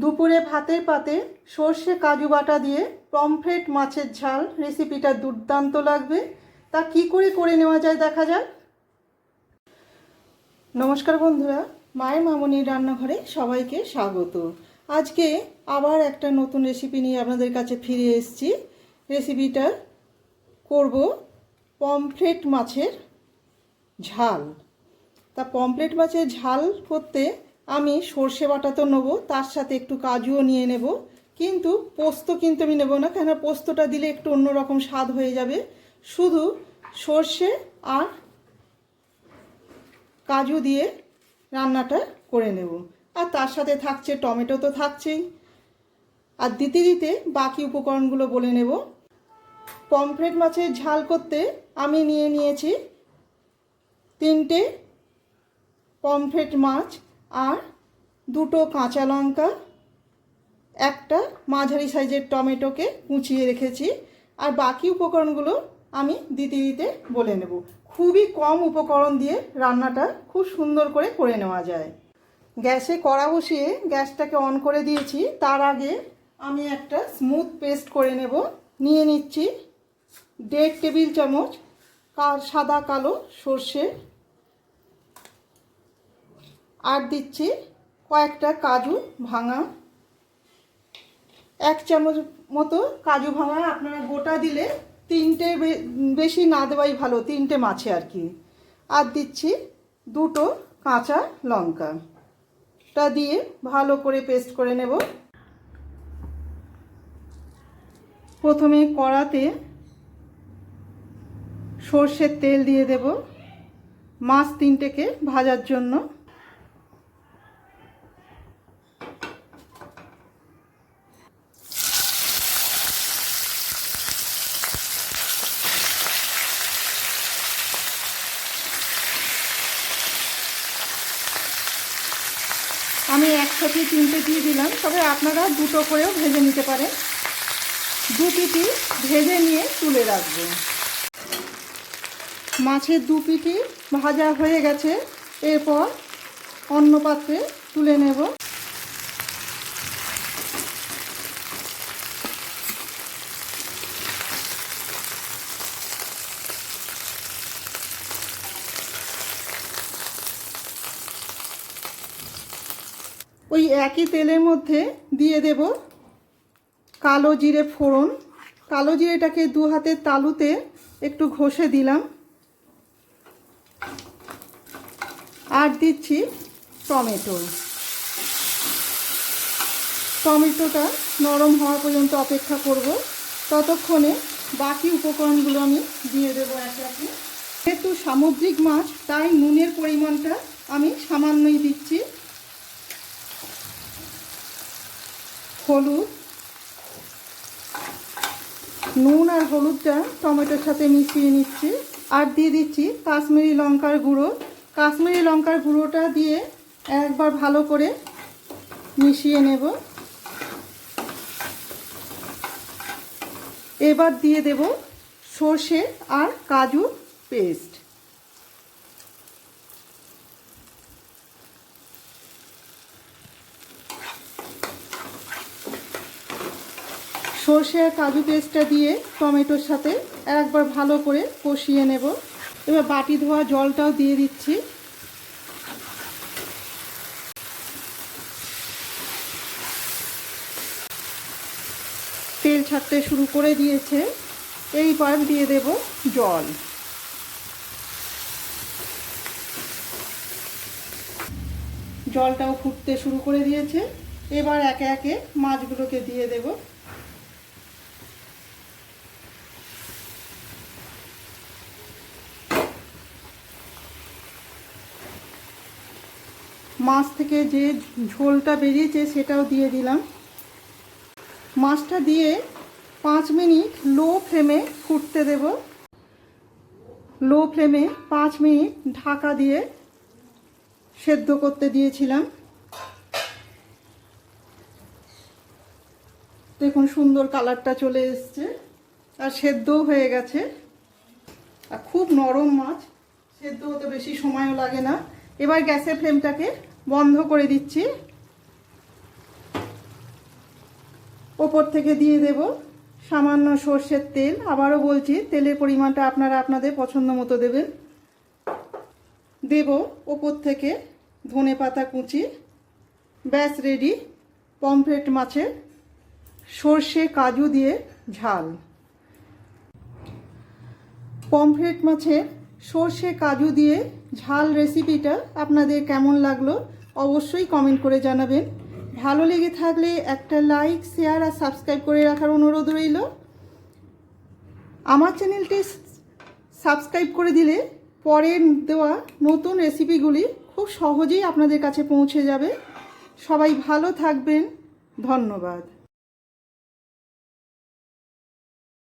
দুপুরে ভাতের পাতে সর্ষে কাজু বাটা দিয়ে পমফ্রেট মাছের ঝাল রেসিপিটা দুর্দান্ত লাগবে। তা কি করে করে নেওয়া যায় দেখা যাক। নমস্কার বন্ধুরা, মায়ের মামনির রান্নাঘরে সবাইকে স্বাগত। আজকে আবার একটা নতুন রেসিপি নিয়ে আপনাদের কাছে ফিরে এসেছি। রেসিপিটা করব পমফ্রেট মাছের ঝাল। তা পমফ্রেট মাছের ঝাল করতে আমি সর্ষে বাটা তো নেব, তার সাথে একটু কাজুও নিয়ে নেব। কিন্তু পোস্ত কিন্তু আমি নেব না কেন পোস্তটা দিলে একটু অন্যরকম স্বাদ হয়ে যাবে। শুধু সর্ষে আর কাজু দিয়ে রান্নাটা করে নেব। আর তার সাথে থাকছে টমেটো তো থাকছেই। আর দিতে দিতে বাকি উপকরণগুলো বলে নেব। পমফ্রেট মাছের ঝাল করতে আমি নিয়ে নিয়েছি তিনটে পমফ্রেট মাছ আর দুটো কাঁচা লঙ্কা, একটা মাঝারি সাইজের টমেটোকে কুচিয়ে রেখেছি, আর বাকি উপকরণগুলো আমি দিতে দিতে বলে নেব। খুবই কম উপকরণ দিয়ে রান্নাটা খুব সুন্দর করে করে নেওয়া যায়। গ্যাসে কড়া বসিয়ে গ্যাসটাকে অন করে দিয়েছি, তার আগে আমি একটা স্মুথ পেস্ট করে নেব। নিয়ে নিচ্ছি দেড় টেবিল চামচ কার সাদা কালো সর্ষে আর দিচ্ছি কয়েকটা কাজু ভাঙা। এক চামচ মতো কাজু ভাঙা, আপনারা গোটা দিলে তিনটে বেশি না দেওয়াই ভালো, তিনটে মাছে আর কি। আর দিচ্ছি দুটো কাঁচা লঙ্কা। টা দিয়ে ভালো করে পেস্ট করে নেব। প্রথমে কড়াতে সর্ষের তেল দিয়ে দেব। মাছ তিনটেকে ভাজার জন্য। আমি একসাথে তিনটে দিয়ে দিলাম, তবে আপনারা দুটো করেও ভেজে নিতে পারেন। দু পিটি ভেজে নিয়ে তুলে রাখবেন। মাছের দু পিটি ভাজা হয়ে গেছে, এরপর অন্য পাত্রে তুলে নেব। ওই একই তেলের মধ্যে দিয়ে দেব কালো জিরে ফোড়ন। কালো জিরেটাকে দু হাতের তালুতে একটু ঘষে দিলাম। আর দিচ্ছি টমেটো। টমেটোটা নরম হওয়া পর্যন্ত অপেক্ষা করব। ততক্ষণে বাকি উপকরণগুলো আমি দিয়ে দেবো একে। যেহেতু সামুদ্রিক মাছ, তাই নুনের পরিমাণটা আমি সামান্যই দিচ্ছি। হলুদ, নুন আর হলুদটা টমেটোর সাথে মিশিয়ে নিচ্ছি। আর দিয়ে দিচ্ছি কাশ্মীরি লঙ্কার গুঁড়ো। কাশ্মীরি লঙ্কার গুঁড়োটা দিয়ে একবার ভালো করে মিশিয়ে নেব। এবার দিয়ে দেব সর্ষে আর কাজু পেস্ট। সর্ষে আর কাজু পেস্টটা দিয়ে টমেটোর সাথে একবার ভালো করে কষিয়ে নেব। এবার বাটি ধোয়া জলটাও দিয়ে দিচ্ছি। তেল ছাড়তে শুরু করে দিয়েছে। এই এইবার দিয়ে দেব জল। জলটাও ফুটতে শুরু করে দিয়েছে। এবার একে একে মাছগুলোকে দিয়ে দেবো। মাছ থেকে যে ঝোলটা বেরিয়েছে সেটাও দিয়ে দিলাম। মাছটা দিয়ে পাঁচ মিনিট লো ফ্লেমে ফুটতে দেব। লো ফ্লেমে পাঁচ মিনিট ঢাকা দিয়ে সেদ্ধ করতে দিয়েছিলাম। দেখুন সুন্দর কালারটা চলে এসছে আর সেদ্ধও হয়ে গেছে। আর খুব নরম মাছ, সেদ্ধ হতে বেশি সময়ও লাগে না। এবার গ্যাসের ফ্লেমটাকে বন্ধ করে দিচ্ছি। ওপর থেকে দিয়ে দেব। সামান্য সর্ষের তেল। আবারও বলছি, তেলের পরিমাণটা আপনারা আপনাদের পছন্দ মতো দেবেন। দেব ওপর থেকে ধনে পাতা কুচি। ব্যাস রেডি পমফ্রেট মাছের সর্ষে কাজু দিয়ে ঝাল। পমফ্রেট মাছের সর্ষে কাজু দিয়ে ঝাল রেসিপিটা আপনাদের কেমন লাগল অবশ্যই কমেন্ট করে জানাবেন। ভালো লেগে থাকলে একটা লাইক শেয়ার আর সাবস্ক্রাইব করে রাখার অনুরোধ রইল। আমার চ্যানেলটি সাবস্ক্রাইব করে দিলে পরের দেওয়া নতুন রেসিপিগুলি খুব সহজেই আপনাদের কাছে পৌঁছে যাবে। সবাই ভালো থাকবেন। ধন্যবাদ।